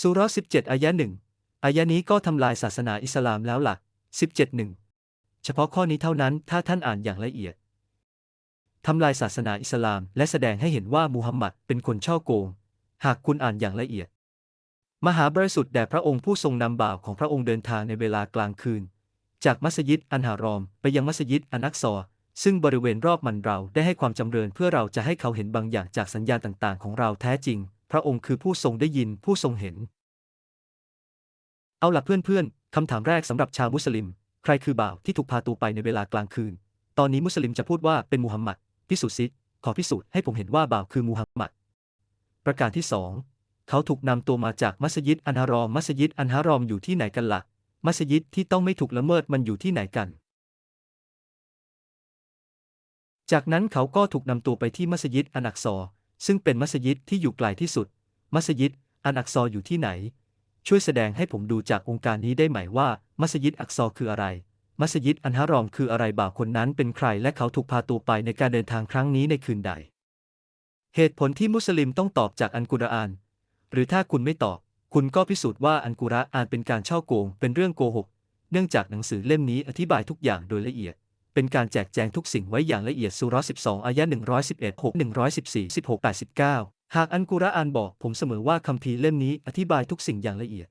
สุราะห์17อายะหนึ่งอายะนี้ก็ทำลายศาสนาอิสลามแล้วล่ะ17หนึ่งเฉพาะข้อนี้เท่านั้นถ้าท่านอ่านอย่างละเอียดทำลายศาสนาอิสลาม และแสดงให้เห็นว่ามูฮัมหมัดเป็นคนช่อโกง หากคุณอ่านอย่างละเอียด มหาบริสุทธิ์แด่พระองค์ผู้ทรงนำบ่าวของพระองค์เดินทางในเวลากลางคืน จากมัสยิดอันฮารอม ไปยังมัสยิดอันอักซอซึ่งบริเวณรอบมันเราได้ให้ความจำเริญเพื่อเราจะให้เขาเห็นบางอย่างจากสัญญาณต่างๆ ของเราแท้จริง พระองค์คือผู้ทรงได้ยินผู้ทรงเห็น เอาล่ะเพื่อนๆคำถามแรกสำหรับชาวมุสลิม ใครคือบ่าวที่ถูกพาตัวไปในเวลากลางคืน ตอนนี้มุสลิมจะพูดว่าเป็นมูฮัมหมัดพิสูจน์ซิขอพิสูจน์ให้ผมเห็นว่าบ่าวคือมูฮัมหมัด ประการที่สองเขาถูกนำตัวมาจากมัสยิดอันฮารอม มัสยิดอันฮารอมอยู่ที่ไหนกันละ่ะ มัสยิดที่ต้องไม่ถูกละเมิดมันอยู่ที่ไหนกัน จากนั้นเขาก็ถูกนำตัวไปที่มัสยิดอันอักซอ ซึ่งเป็นมัสยิดที่อยู่ไกลที่สุด มัสยิดอันอักซออยู่ที่ไหน ช่วยแสดงให้ผมดูจากองค์การนี้ได้ไหมว่า มัสยิดอักซอคืออะไร มัสยิดอันฮารอมคืออะไรบ่าวคนนั้นเป็นใคร และเขาถูกพาตัวไปในการเดินทางครั้งนี้ในคืนใด เหตุผลที่มุสลิมต้องตอบจากอันกุรอาน หรือถ้าคุณไม่ตอบ คุณก็พิสูจน์ว่าอันกุรอานเป็นการช่อโกง เป็นเรื่องโกหก เนื่องจากหนังสือเล่มนี้อธิบายทุกอย่างโดยละเอียด เป็นการแจกแจงทุกสิ่งไว้อย่างละเอียดสุราะห์12อายะ111 6 114 16 89 หากอันกุรอานบอกผมเสมอว่าคัมภีร์เล่มนี้อธิบายทุกสิ่งอย่างละเอียด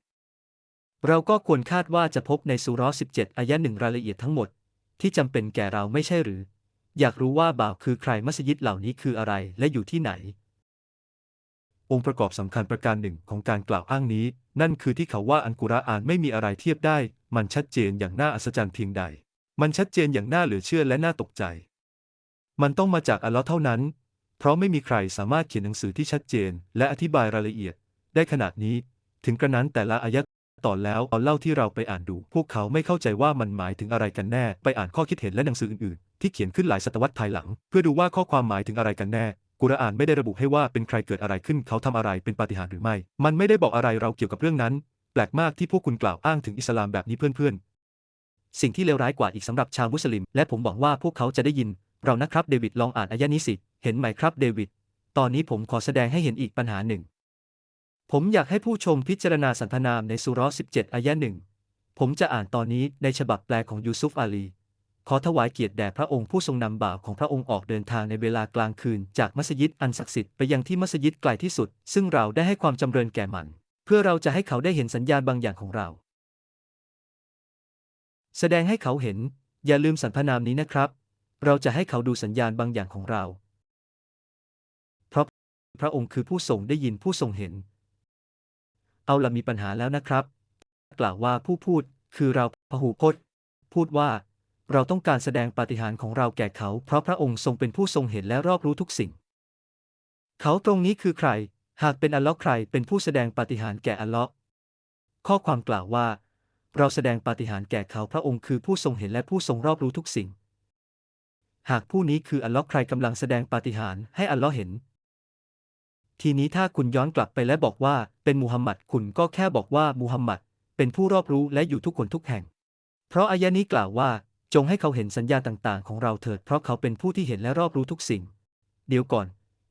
เราก็ควรคาดว่าจะพบในสุราะห์17อายะหนึ่งรายละเอียดทั้งหมด ที่จำเป็นแก่เราไม่ใช่หรือ อยากรู้ว่าบ่าวคือใครมัสยิดเหล่านี้คืออะไรและอยู่ที่ไหน องค์ประกอบสำคัญประการหนึ่งของการกล่าวอ้างนี้ นั่นคือที่เขาว่าอันกุรอานไม่มีอะไรเทียบได้ มันชัดเจนอย่างน่าอัศจรรย์เพียงใด มันชัดเจนอย่างน่าเหลือเชื่อและน่าตกใจ มันต้องมาจากอัลเลอฮ์เท่านั้น เพราะไม่มีใครสามารถเขียนหนังสือที่ชัดเจน และอธิบายรายละเอียด ได้ขนาดนี้ ถึงกระนั้นแต่ละอายะต่อนแล้วตอนเล่าที่เราไปอ่านดู พวกเขาไม่เข้าใจว่ามันหมายถึงอะไรกันแน่ ไปอ่านข้อคิดเห็นและหนังสืออื่นๆ ที่เขียนขึ้นหลายศตวรรษภายหลัง เพื่อดูว่าข้อความหมายถึงอะไรกันแน่กุรอานไม่ได้ระบุให้ว่าเป็นใครเกิดอะไรขึ้นเขาทำอะไรเป็นปาฏิหาริย์หรือไม่ มันไม่ได้บอกอะไรเราเกี่ยวกับเรื่องนั้น แปลกมากที่พวกคุณกล่าวอ้างถึงอิสลามแบบนี้เพื่อน สิ่งที่เลวร้ายกว่าอีกสำหรับชาวมุสลิม และผมหวังว่าพวกเขาจะได้ยิน เรานะครับเดวิดลองอ่านอายะนี้สิ เห็นไหมครับเดวิด ตอนนี้ผมขอแสดงให้เห็นอีกปัญหาหนึ่ง ผมอยากให้ผู้ชมพิจารณาสรรพนามในสุราะห์17อายะหนึ่ง ผมจะอ่านตอนนี้ในฉบับแปลของยูซุฟอาลี ขอถวายเกียรติแด่พระองค์ผู้ทรงนำบ่าวของพระองค์ออกเดินทางในเวลากลางคืน จากมัสยิดอันศักดิ์สิทธิ์ไปยังที่มัสยิดไกลที่สุด ซึ่งเราได้ให้ความจำเริญแก่มัน เพื่อเราจะให้เขาได้เห็นสัญญาณบางอย่างของเรา แสดงให้เขาเห็น อย่าลืมสรรพนามนี้นะครับ เราจะให้เขาดูสัญญาณบางอย่างของเรา เพราะพระองค์คือผู้ทรงได้ยินผู้ทรงเห็น เอาละมีปัญหาแล้วนะครับ กล่าวว่าผู้พูดคือเราพหูพจน์พูดว่า เราต้องการแสดงปาฏิหาริย์ของเราแก่เขา เพราะพระองค์ทรงเป็นผู้ทรงเห็นและรอบรู้ทุกสิ่ง เขาตรงนี้คือใคร หากเป็นอัลเลอฮ์ใครเป็นผู้แสดงปาฏิหาริย์แก่อัลเลอฮ์ข้อความกล่าวว่า เราแสดงปาฏิหาริย์แก่เขาพระองค์คือผู้ทรงเห็นและผู้ทรงรอบรู้ทุกสิ่ง หากผู้นี้คืออัลลอฮ์ใครกำลังแสดงปาฏิหาริย์ให้อัลลอฮ์เห็น ทีนี้ถ้าคุณย้อนกลับไปและบอกว่าเป็นมูฮัมหมัดคุณก็แค่บอกว่ามูฮัมหมัดเป็นผู้รอบรู้และอยู่ทุกคนทุกแห่ง เพราะอายะนี้กล่าวว่า จงให้เขาเห็นสัญญาต่างๆ ของเราเถิดเพราะเขาเป็นผู้ที่เห็นและรอบรู้ทุกสิ่ง เดี๋ยวก่อน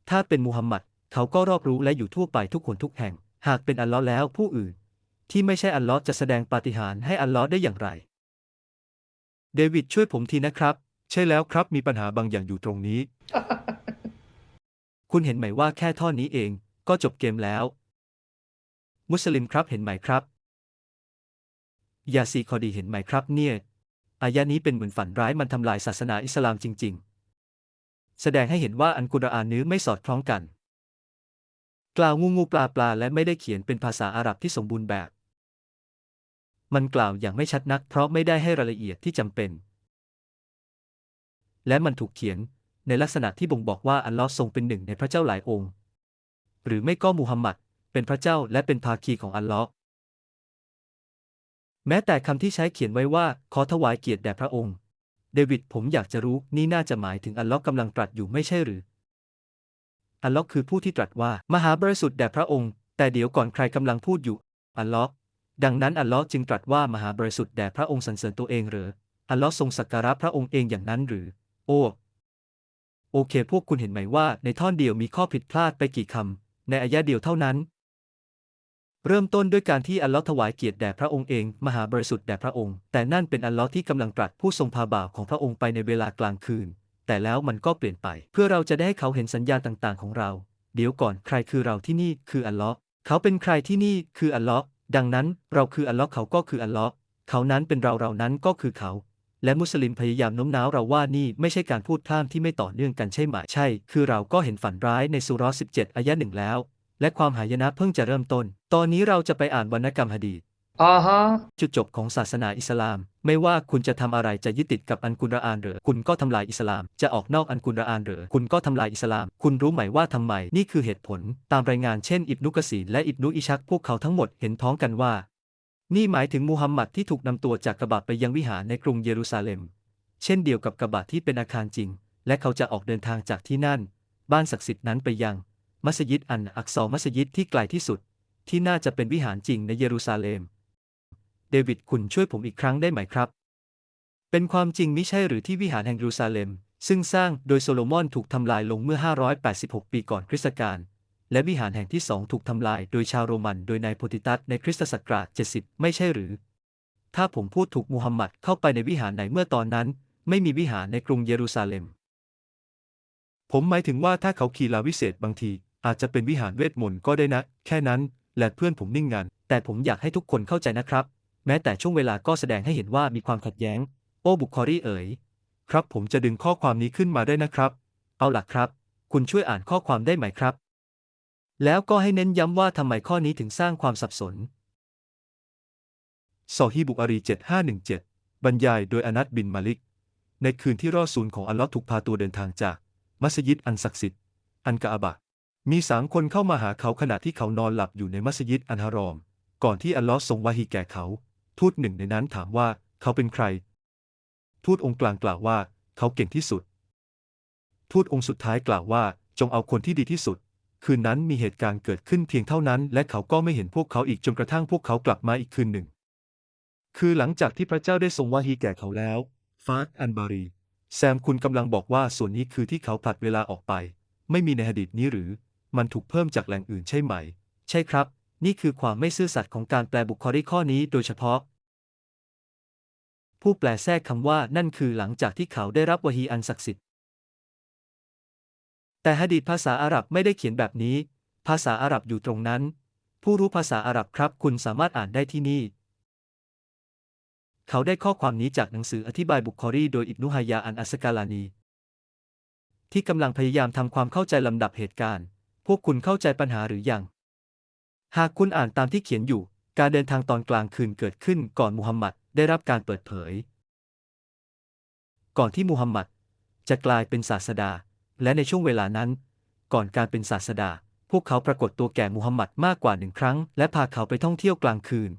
ถ้าเป็นมูฮัมหมัดเขาก็รอบรู้และอยู่ทั่วไปทุกคนทุกแห่ง หากเป็นอัลลอฮ์แล้วผู้อื่น ที่ไม่ใช่อัลเลอฮ์จะแสดงปาฏิหาริย์ให้อัลเลอฮ์ได้อย่างไร เดวิดช่วยผมทีนะครับๆใช่แล้วครับมีปัญหาบางอย่างอยู่ตรงนี้ คุณเห็นไหมว่าแค่ท่อนนี้เองก็จบเกมแล้ว มุสลิมครับเห็นไหมครับยาซีคอดีเห็นไหมครับเนี่ย อายะนี้เป็นเหมือนฝันร้ายมันทำลายศาสนาอิสลามจริง ๆ แสดงให้เห็นว่าอันกุรอานนื้อไม่สอดคล้องกัน กล่าวงูงูปลาปลาและไม่ได้เขียนเป็นภาษาอาหรับที่สมบูรณ์แบบ มันกล่าวอย่างไม่ชัดนัก เพราะไม่ได้ให้รายละเอียดที่จำเป็น และมันถูกเขียนในลักษณะที่บ่งบอกว่าอัลลอฮ์ทรงเป็นหนึ่งในพระเจ้าหลายองค์ หรือไม่ก็มูฮัมหมัดเป็นพระเจ้าและเป็นภาคีของอัลลอฮ์แม้แต่คำที่ใช้เขียนไว้ว่า ขอถวายเกียรติแด่พระองค์ เดวิดผมอยากจะรู้นี่น่าจะหมายถึงอัลลอฮ์กำลังตรัสอยู่ไม่ใช่หรือ อัลลอฮ์คือผู้ที่ตรัสว่า มหาบริสุทธิ์แด่พระองค์ แต่เดี๋ยวก่อนใครกำลังพูดอยู่ อัลลอฮ์ ดังนั้นอัลลอฮ์จึงตรัสว่ามหาบริสุทธิ์แด่พระองค์สรรเสริญตัวเองหรือ อัลลอฮ์ทรงสักการะพระองค์เองอย่างนั้นหรือ โอ้ โอเค พวกคุณเห็นไหมว่า ในท่อนเดียวมีข้อผิดพลาดไปกี่คำ ในอายะเดียวเท่านั้น เริ่มต้นด้วยการที่อัลลอฮ์ถวายเกียรติแด่พระองค์เอง มหาบริสุทธิ์แด่พระองค์ แต่นั่นเป็นอัลลอฮ์ที่กำลังตรัสผู้ทรงพาบ่าวของพระองค์ไปในเวลากลางคืน แต่แล้วมันก็เปลี่ยนไป เพื่อเราจะได้ให้เขาเห็นสัญญาณต่าง ๆ ของเรา เดี๋ยวก่อนใครคือเราที่นี่คืออัลลอฮ์เขาเป็นใครที่นี่คืออัลลอฮ์ ดังนั้นเราคืออัลลอฮ์เขาก็คืออัลลอฮ์เขานั้นเป็นเราเรานั้นก็คือเขา และมุสลิมพยายามโน้มน้าวเราว่านี่ไม่ใช่การพูดข้ามที่ไม่ต่อเนื่องกันใช่ไหมใช่ คือเราก็เห็นฝันร้ายในสุรสิบเจ็ดอายะหนึ่งแล้ว และความหายนะเพิ่งจะเริ่มต้น ตอนนี้เราจะไปอ่านวรรณกรรมฮะดีษ จุดจบของศาสนาอิสลาม ไม่ว่าคุณจะทำอะไรจะยึดติดกับอันกุรอานหรือคุณก็ทำลายอิสลาม จะออกนอกอันกุรอานหรือคุณก็ทำลายอิสลาม คุณรู้ไหมว่าทำไม นี่คือเหตุผล ตามรายงานเช่น อิบนุกะซีและอิบนุอิชักพวกเขาทั้งหมดเห็นพ้องกันว่า นี่หมายถึงมูฮัมหมัดที่ถูกนำตัวจากกระบะไปยังวิหารในกรุงเยรูซาเล็ม เช่นเดียวกับกระบะที่เป็นอาคารจริง และเขาจะออกเดินทางจากที่นั่น บ้านศักดิ์สิทธิ์นั้นไปยัง มัสยิดอันอักซอมัสยิดที่ไกลที่สุด ที่น่าจะเป็นวิหารจริงในเยรูซาเล็ม เดวิดคุณช่วยผมอีกครั้งได้ไหมครับ เป็นความจริงมิใช่หรือที่วิหารแห่งเยรูซาเล็มซึ่งสร้างโดยโซโลมอนถูกทำลายลงเมื่อ 586 ปีก่อนคริสตกาลและวิหารแห่งที่สองถูกทำลายโดยชาวโรมันโดยนายโพติตัสในคริสตศักราช 70 ไม่ใช่หรือ ถ้าผมพูดถูกมูฮัมหมัดเข้าไปในวิหารไหนเมื่อตอนนั้น ไม่มีวิหารในกรุงเยรูซาเล็ม ผมหมายถึงว่าถ้าเขาขี่ลาวิเศษบางที อาจจะเป็นวิหารเวทมนต์ก็ได้นะ แค่นั้น และเพื่อนผมนิ่งงัน แต่ผมอยากให้ทุกคนเข้าใจนะครับ แม้แต่ช่วงเวลาก็แสดงให้เห็นว่ามีความขัดแย้ง โอ้บุคครีเอ๋ย ครับผมจะดึงข้อความนี้ขึ้นมาได้นะครับ เอาหล่ะครับ คุณช่วยอ่านข้อความได้ไหมครับ แล้วก็ให้เน้นย้ำว่าทำไมข้อนี้ถึงสร้างความสับสนซอฮีบุกอารี 7517 บรรยายโดยอนัตบินมาลิก ในคืนที่รอดศูนย์ของอัลลอฮ์ถูกพาตัวเดินทางจาก มัสยิดอันศักดิ์สิทธิ์ อันกะอาบะ มีสามคนเข้ามาหาเขาขณะที่เขานอนหลับอยู่ในมัสยิดอันฮารอม ก่อนที่อัลลอฮ์ทรงวะฮีแก่เขา ทูตหนึ่งในนั้นถามว่าเขาเป็นใคร ทูตองค์กลางกล่าวว่า เขาเก่งที่สุด ทูตองค์สุดท้ายกล่าวว่า จงเอาคนที่ดีที่สุด คืนนั้นมีเหตุการณ์เกิดขึ้นเพียงเท่านั้น และเขาก็ไม่เห็นพวกเขาอีกจนกระทั่งพวกเขากลับมาอีกคืนหนึ่ง คือหลังจากที่พระเจ้าได้ทรงวาฮีแก่เขาแล้ว ฟาดอันบารี แซมคุณกำลังบอกว่าส่วนนี้คือที่เขาผลัดเวลาออกไป ไม่มีในหะดีษนี้หรือ มันถูกเพิ่มจากแหล่งอื่นใช่ไหม ใช่ครับ นี่คือความไม่ซื่อสัตย์ของการแปลบุคลิกข้อนี้โดยเฉพาะ ผู้แปลแทรกคำว่านั่นคือหลังจากที่เขาได้รับวะฮีอันศักดิ์สิทธิ์ แต่หะดีษภาษาอาหรับไม่ได้เขียนแบบนี้ ภาษาอาหรับอยู่ตรงนั้น ผู้รู้ภาษาอาหรับครับ คุณสามารถอ่านได้ที่นี่ เขาได้ข้อความนี้จากหนังสืออธิบายบุคอรีโดยอิบนุฮายาอันอัสกาลานี ที่กำลังพยายามทำความเข้าใจลำดับเหตุการณ์ พวกคุณเข้าใจปัญหาหรือยัง หากคุณอ่านตามที่เขียนอยู่ การเดินทางตอนกลางคืนเกิดขึ้นก่อนมุฮัมหมัดได้รับการเปิดเผย ก่อนที่มุฮัมหมัดจะกลายเป็นศาสดา และในช่วงเวลานั้น ก่อนการเป็นศาสดา พวกเขาปรากฏตัวแก่มุฮัมหมัดมากกว่าหนึ่งครั้ง และพาเขาไปท่องเที่ยวกลางคืน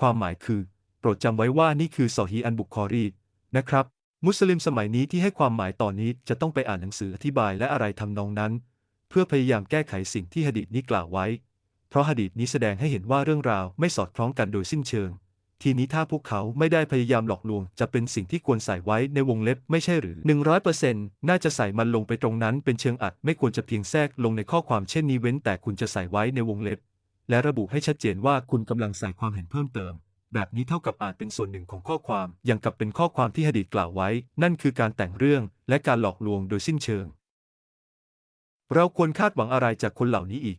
ความหมายคือ โปรดจำไว้ว่านี่คือซอฮีอันบุคคอรีนะครับ มุสลิมสมัยนี้ที่ให้ความหมายตอนนี้จะต้องไปอ่านหนังสืออธิบายและอะไรทำนองนั้น เพื่อพยายามแก้ไขสิ่งที่หะดีษนี้กล่าวไว้ เพราะหะดีษนี้แสดงให้เห็นว่าเรื่องราวไม่สอดคล้องกันโดยสิ้นเชิง ทีนี้ถ้าพวกเขาไม่ได้พยายามหลอกลวง จะเป็นสิ่งที่ควรใส่ไว้ในวงเล็บไม่ใช่หรือ 100%น่าจะใส่มันลงไปตรงนั้นเป็นเชิงอัดไม่ควรจะเพียงแทรกลงในข้อความเช่นนี้เว้น แต่คุณจะใส่ไว้ในวงเล็บ และระบุให้ชัดเจนว่าคุณกำลังใส่ความเห็นเพิ่มเติมแบบนี้เท่ากับอาจเป็นส่วนหนึ่งของข้อความ อย่างกับเป็นข้อความที่หดีษกล่าวไว้ นั่นคือการแต่งเรื่องและการหลอกลวงโดยสิ้นเชิง เราควรคาดหวังอะไรจากคนเหล่านี้อีก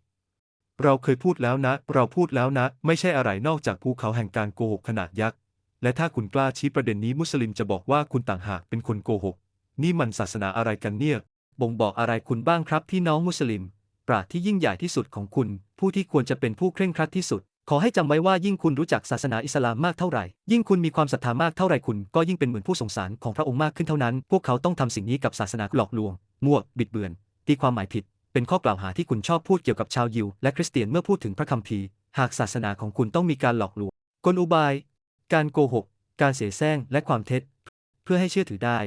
เราเคยพูดแล้วนะ เราพูดแล้วนะ ไม่ใช่อะไรนอกจากภูเขาแห่งการโกหกขนาดยักษ์ และถ้าคุณกล้าชี้ประเด็นนี้มุสลิมจะบอกว่าคุณต่างหากเป็นคนโกหก นี่มันศาสนาอะไรกันเนี่ย บ่งบอกอะไรคุณบ้างครับพี่น้องมุสลิม ปราชญ์ที่ยิ่งใหญ่ที่สุดของคุณ ผู้ที่ควรจะเป็นผู้เคร่งครัดที่สุด ขอให้จำไว้ว่ายิ่งคุณรู้จักศาสนาอิสลามมากเท่าไหร่ ยิ่งคุณมีความศรัทธามากเท่าไหร่คุณ ก็ยิ่งเป็นเหมือนผู้สงสารของพระองค์มากขึ้นเท่านั้น พวกเขาต้องทำสิ่งนี้กับศาสนาหลอกลวงมั่วบิดเบือนตีความหมายผิด เป็นข้อกล่าวหาที่คุณชอบพูดเกี่ยวกับชาวยิวและคริสเตียนเมื่อพูดถึงพระคัมภีร์ หากศาสนาของคุณต้องมีการหลอกลวงกลอุบาย การโกหก การเสแสร้งและความเท็จ เพื่อให้เชื่อถือได้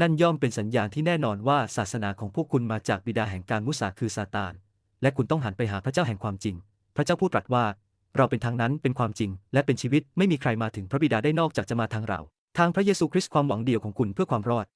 นั่นย่อมเป็นสัญญาณที่แน่นอนว่าศาสนาของพวกคุณมาจากบิดาแห่งการมุสาคือซาตาน และคุณต้องหันไปหาพระเจ้าแห่งความจริง พระเจ้าพูดตรัสว่า เราเป็นทางนั้นเป็นความจริง และเป็นชีวิตไม่มีใครมาถึงพระบิดาได้นอกจากจะมาทางเรา ทางพระเยซูคริสต์ความหวังเดียวของคุณเพื่อความรอด